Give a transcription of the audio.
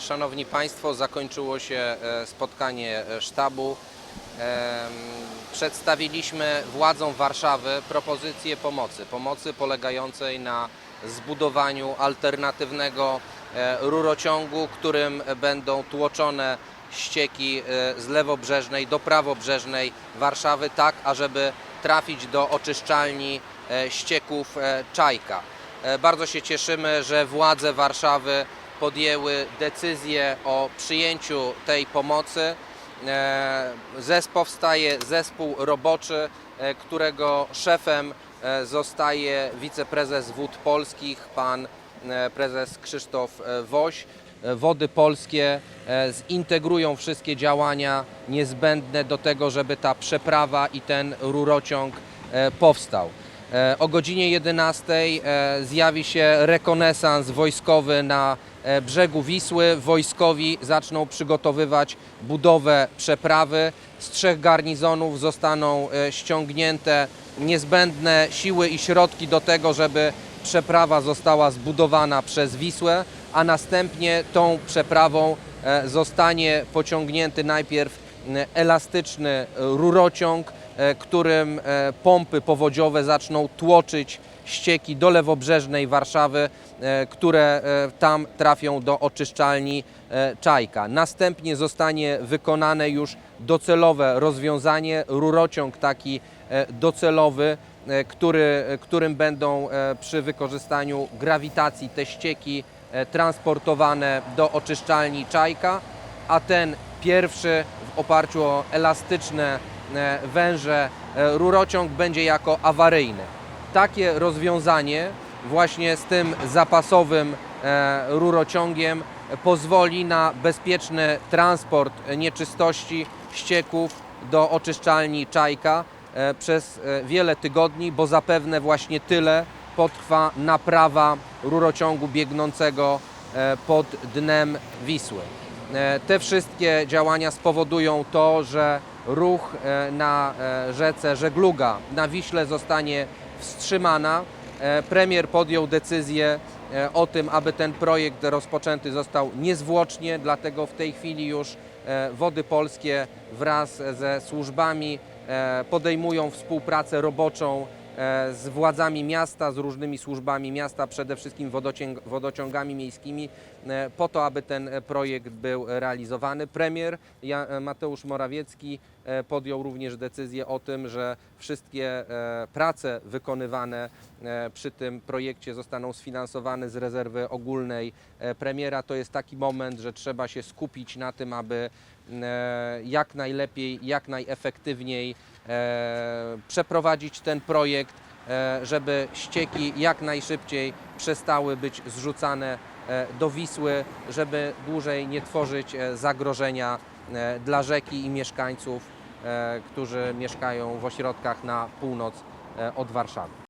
Szanowni Państwo, zakończyło się e, spotkanie e, sztabu. Przedstawiliśmy władzom Warszawy propozycję pomocy. Pomocy polegającej na zbudowaniu alternatywnego e, rurociągu, którym będą tłoczone ścieki z lewobrzeżnej do prawobrzeżnej Warszawy, tak ażeby trafić do oczyszczalni ścieków Czajka. Bardzo się cieszymy, że władze Warszawy podjęły decyzję o przyjęciu tej pomocy. E, Zes powstaje zespół roboczy, e, którego szefem e, zostaje wiceprezes Wód Polskich, pan prezes Krzysztof Woś. Wody Polskie zintegrują wszystkie działania niezbędne do tego, żeby ta przeprawa i ten rurociąg powstał. E, O godzinie 11 e, zjawi się rekonesans wojskowy na e, brzegu Wisły. Wojskowi zaczną przygotowywać budowę przeprawy. Z trzech garnizonów zostaną ściągnięte niezbędne siły i środki do tego, żeby przeprawa została zbudowana przez Wisłę, a następnie tą przeprawą zostanie pociągnięty najpierw elastyczny rurociąg, którym e, pompy powodziowe zaczną tłoczyć ścieki do lewobrzeżnej Warszawy, e, które e, tam trafią do oczyszczalni e, Czajka. Następnie zostanie wykonane już docelowe rozwiązanie, rurociąg taki e, docelowy, e, który, którym będą e, przy wykorzystaniu grawitacji te ścieki e, transportowane do oczyszczalni Czajka, a ten pierwszy w oparciu o elastyczne e, węże e, rurociąg będzie jako awaryjny. Takie rozwiązanie właśnie z tym zapasowym e, rurociągiem pozwoli na bezpieczny transport nieczystości, ścieków do oczyszczalni Czajka e, przez e, wiele tygodni, bo zapewne właśnie tyle potrwa naprawa rurociągu biegnącego e, pod dnem Wisły. E, Te wszystkie działania spowodują to, że ruch e, na e, rzece Żegluga na Wiśle zostanie wstrzymana. E, Premier podjął decyzję o tym, aby ten projekt rozpoczęty został niezwłocznie, dlatego w tej chwili już Wody Polskie wraz ze służbami podejmują współpracę roboczą z władzami miasta, z różnymi służbami miasta, przede wszystkim wodociąg, wodociągami miejskimi, po to, aby ten projekt był realizowany. Premier Mateusz Morawiecki podjął również decyzję o tym, że wszystkie e, prace wykonywane e, przy tym projekcie zostaną sfinansowane z rezerwy ogólnej e, premiera. To jest taki moment, że trzeba się skupić na tym, aby e, jak najlepiej, jak najefektywniej e, przeprowadzić ten projekt, e, żeby ścieki jak najszybciej przestały być zrzucane e, do Wisły, żeby dłużej nie tworzyć e, zagrożenia e, dla rzeki i mieszkańców, e, którzy mieszkają w ośrodkach na północ e, od Warszawy.